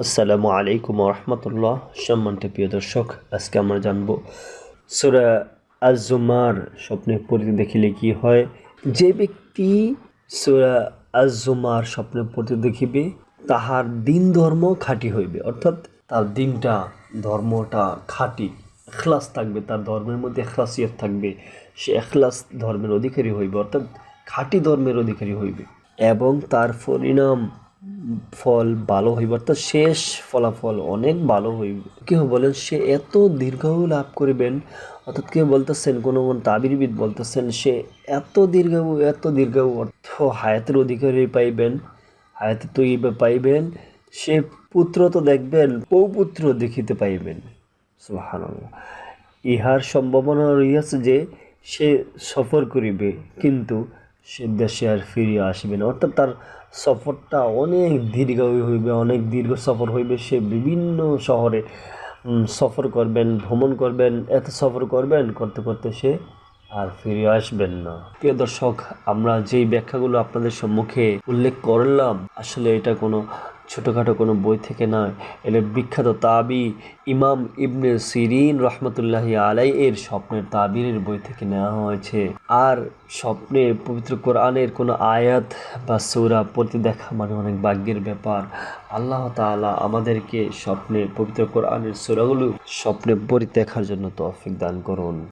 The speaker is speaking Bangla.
আসসালামু আলাইকুম রহমতুল্লাহ। সম্মানিত প্রিয় দর্শক, আজকে আমরা জানব সুরা আজুমার স্বপ্নে পড়তে দেখিলে কি হয়? যে ব্যক্তি সুরা আজুমার স্বপ্নে পড়তে দেখিবে, তাহার দিন ধর্ম খাঁটি হইবে। অর্থাৎ তার দিনটা, ধর্মটা খাঁটি, এখলাস থাকবে। তার ধর্মের মধ্যে এখলাসিয়ত থাকবে। সে এখলাস ধর্মের অধিকারী হইবে। অর্থাৎ খাঁটি ধর্মের অধিকারী হইবে। এবং তার পরিণাম ফল ভালো হইবে অর্থাৎ শেষ ফলাফল, অনেক ভালো হইবে। কেউ বলেন, সে এত দীর্ঘায়ু লাভ করিবেন, অর্থাৎ কেউ বলতেছেন, কোনো কোন তাবিরবিদ বলতেছেন, সে এত দীর্ঘায়ু এত দীর্ঘায়ু অর্থ হায়াতের অধিকারী পাইবেন, হায়াতে তৈবে পাইবেন, সে পুত্র তো দেখবেন, পৌপুত্র দেখিতে পাইবেন। সুবহানাল্লাহ। ইহার সম্ভাবনা রইয়াছে যে সে সফর করিবে, কিন্তু সে দেশে আর ফিরিয়ে আসবে না। অর্থাৎ তার সফরটা অনেক দীর্ঘ হইবে, অনেক দীর্ঘ সফর হইবে। সে বিভিন্ন শহরে সফর করবেন, ভ্রমণ করবেন, এত সফর করবেন, করতে করতে সে আর ফিরে আসবেন না। প্রিয় দর্শক, আমরা যেই ব্যাখ্যাগুলো আপনাদের সম্মুখে উল্লেখ করলাম, আসলে এটা কোনো ছোটোখাটো কোনো বই থেকে নয়। এটা বিখ্যাত তাবি ইমাম ইবনে সিরিন রহমতুল্লাহি আলাই এর স্বপ্নের তাবিরের বই থেকে নেওয়া হয়েছে। আর স্বপ্নে পবিত্র কোরআনের কোনো আয়াত বা সৌরা পড়তে দেখা মানে অনেক ভাগ্যের ব্যাপার। আল্লাহ তাআলা আমাদেরকে স্বপ্নে পবিত্র কোরআনের সৌরাগুলো স্বপ্নে পড়ে দেখার জন্য তৌফিক দান করুন।